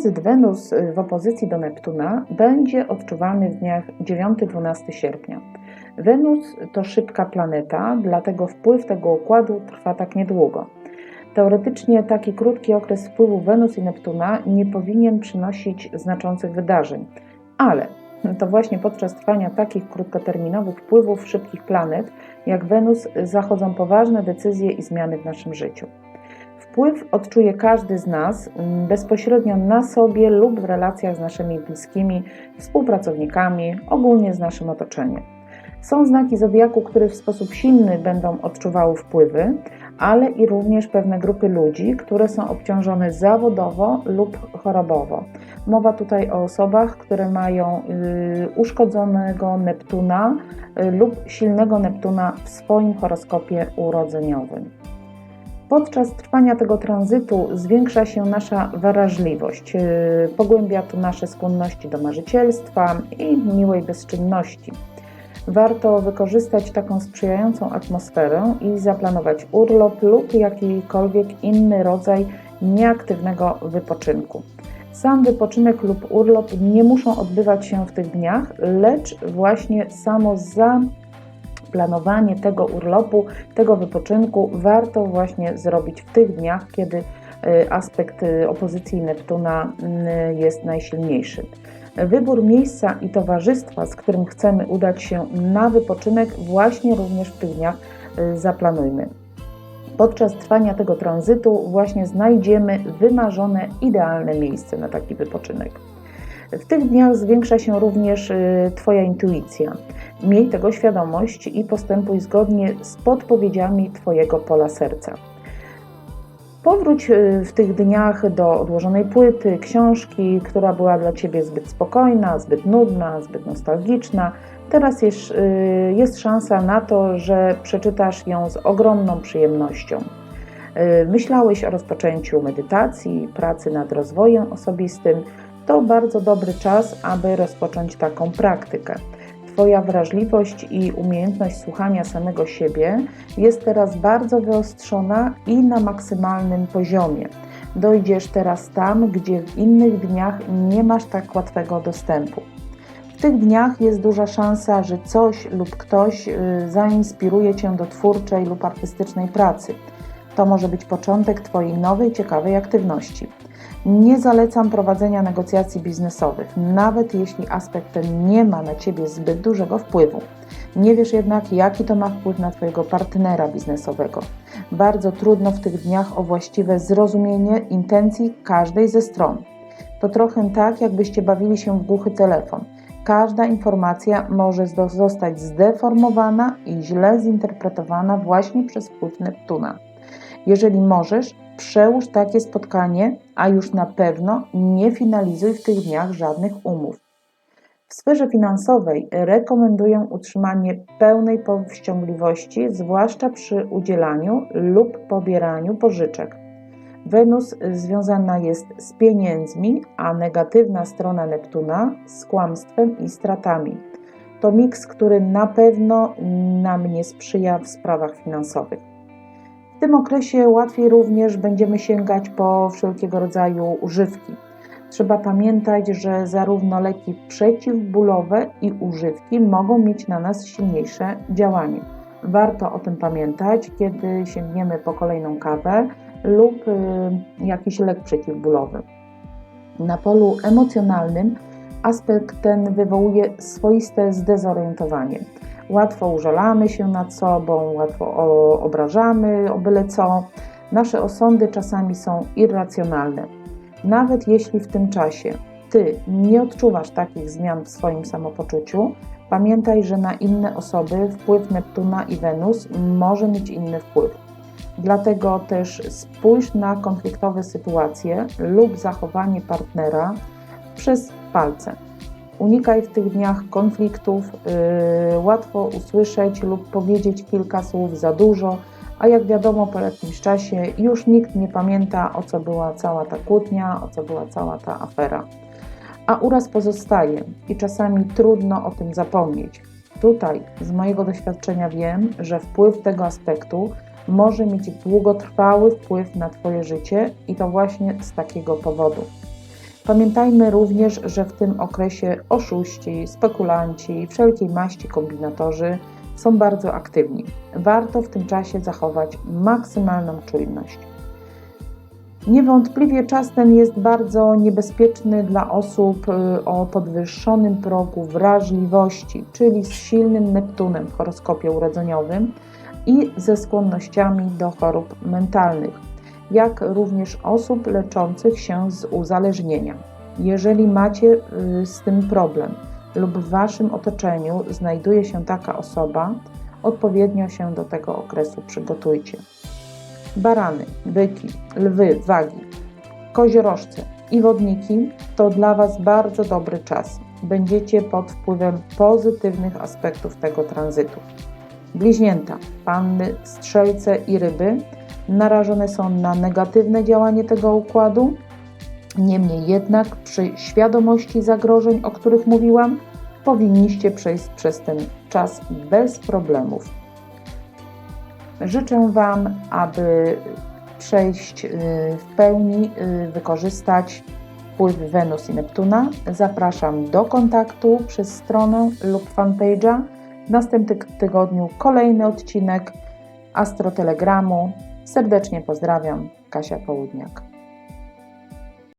Tranzyt Wenus w opozycji do Neptuna będzie odczuwalny w dniach 9-12 sierpnia. Wenus to szybka planeta, dlatego wpływ tego układu trwa tak niedługo. Teoretycznie taki krótki okres wpływu Wenus i Neptuna nie powinien przynosić znaczących wydarzeń, ale to właśnie podczas trwania takich krótkoterminowych wpływów szybkich planet jak Wenus zachodzą poważne decyzje i zmiany w naszym życiu. Wpływ odczuje każdy z nas mm, bezpośrednio na sobie lub w relacjach z naszymi bliskimi, współpracownikami, ogólnie z naszym otoczeniem. Są znaki zodiaku, które w sposób silny będą odczuwały wpływy, ale i również pewne grupy ludzi, które są obciążone zawodowo lub chorobowo. Mowa tutaj o osobach, które mają y, uszkodzonego Neptuna y, lub silnego Neptuna w swoim horoskopie urodzeniowym. Podczas trwania tego tranzytu zwiększa się nasza wrażliwość, y, pogłębia to nasze skłonności do marzycielstwa i miłej bezczynności. Warto wykorzystać taką sprzyjającą atmosferę i zaplanować urlop lub jakikolwiek inny rodzaj nieaktywnego wypoczynku. Sam wypoczynek lub urlop nie muszą odbywać się w tych dniach, lecz właśnie samo zaplanowanie tego urlopu, tego wypoczynku warto właśnie zrobić w tych dniach, kiedy y, aspekt y, opozycji Neptuna y, jest najsilniejszy. Wybór miejsca i towarzystwa, z którym chcemy udać się na wypoczynek, właśnie również w tych dniach zaplanujmy. Podczas trwania tego tranzytu właśnie znajdziemy wymarzone, idealne miejsce na taki wypoczynek. W tych dniach zwiększa się również y, Twoja intuicja. Miej tego świadomość i postępuj zgodnie z podpowiedziami Twojego pola serca. Powróć y, w tych dniach do odłożonej płyty, książki, która była dla Ciebie zbyt spokojna, zbyt nudna, zbyt nostalgiczna. Teraz jest, y, jest szansa na to, że przeczytasz ją z ogromną przyjemnością. Myślałeś o rozpoczęciu medytacji, pracy nad rozwojem osobistym. To bardzo dobry czas, aby rozpocząć taką praktykę. Twoja wrażliwość i umiejętność słuchania samego siebie jest teraz bardzo wyostrzona i na maksymalnym poziomie. Dojdziesz teraz tam, gdzie w innych dniach nie masz tak łatwego dostępu. W tych dniach jest duża szansa, że coś lub ktoś y, zainspiruje Cię do twórczej lub artystycznej pracy. To może być początek Twojej nowej, ciekawej aktywności. Nie zalecam prowadzenia negocjacji biznesowych, nawet jeśli aspekt ten nie ma na Ciebie zbyt dużego wpływu. Nie wiesz jednak, jaki to ma wpływ na Twojego partnera biznesowego. Bardzo trudno w tych dniach o właściwe zrozumienie intencji każdej ze stron. To trochę tak, jakbyście bawili się w głuchy telefon. Każda informacja może zostać zdeformowana i źle zinterpretowana właśnie przez wpływ Neptuna. Jeżeli możesz, przełóż takie spotkanie, a już na pewno nie finalizuj w tych dniach żadnych umów. W sferze finansowej rekomenduję utrzymanie pełnej powściągliwości, zwłaszcza przy udzielaniu lub pobieraniu pożyczek. Wenus związana jest z pieniędzmi, a negatywna strona Neptuna z kłamstwem i stratami. To miks, który na pewno nam nie sprzyja w sprawach finansowych. W tym okresie łatwiej również będziemy sięgać po wszelkiego rodzaju używki. Trzeba pamiętać, że zarówno leki przeciwbólowe i używki mogą mieć na nas silniejsze działanie. Warto o tym pamiętać, kiedy sięgniemy po kolejną kawę lub y, jakiś lek przeciwbólowy. Na polu emocjonalnym aspekt ten wywołuje swoiste zdezorientowanie. Łatwo użalamy się nad sobą, łatwo obrażamy o byle co. Nasze osądy czasami są irracjonalne. Nawet jeśli w tym czasie Ty nie odczuwasz takich zmian w swoim samopoczuciu, pamiętaj, że na inne osoby wpływ Neptuna i Wenus może mieć inny wpływ. Dlatego też spójrz na konfliktowe sytuacje lub zachowanie partnera przez palce. Unikaj w tych dniach konfliktów, yy, łatwo usłyszeć lub powiedzieć kilka słów za dużo, a jak wiadomo, po jakimś czasie już nikt nie pamięta, o co była cała ta kłótnia, o co była cała ta afera. A uraz pozostaje i czasami trudno o tym zapomnieć. Tutaj z mojego doświadczenia wiem, że wpływ tego aspektu może mieć długotrwały wpływ na Twoje życie i to właśnie z takiego powodu. Pamiętajmy również, że w tym okresie oszuści, spekulanci, wszelkiej maści kombinatorzy są bardzo aktywni. Warto w tym czasie zachować maksymalną czujność. Niewątpliwie czas ten jest bardzo niebezpieczny dla osób y, o podwyższonym progu wrażliwości, czyli z silnym Neptunem w horoskopie urodzeniowym i ze skłonnościami do chorób mentalnych, jak również osób leczących się z uzależnienia. Jeżeli macie y, z tym problem lub w Waszym otoczeniu znajduje się taka osoba, odpowiednio się do tego okresu przygotujcie barany, byki, lwy, wagi, koziorożce i wodniki to dla Was bardzo dobry czas. Będziecie pod wpływem pozytywnych aspektów tego tranzytu. Bliźnięta, panny, strzelce i ryby narażone są na negatywne działanie tego układu. Niemniej jednak, przy świadomości zagrożeń, o których mówiłam, powinniście przejść przez ten czas bez problemów. Życzę Wam, aby przejść y, w pełni, y, wykorzystać wpływ Wenus i Neptuna. Zapraszam do kontaktu przez stronę lub fanpage'a. W następnym tygodniu kolejny odcinek Astrotelegramu. Serdecznie pozdrawiam, Kasia Południak.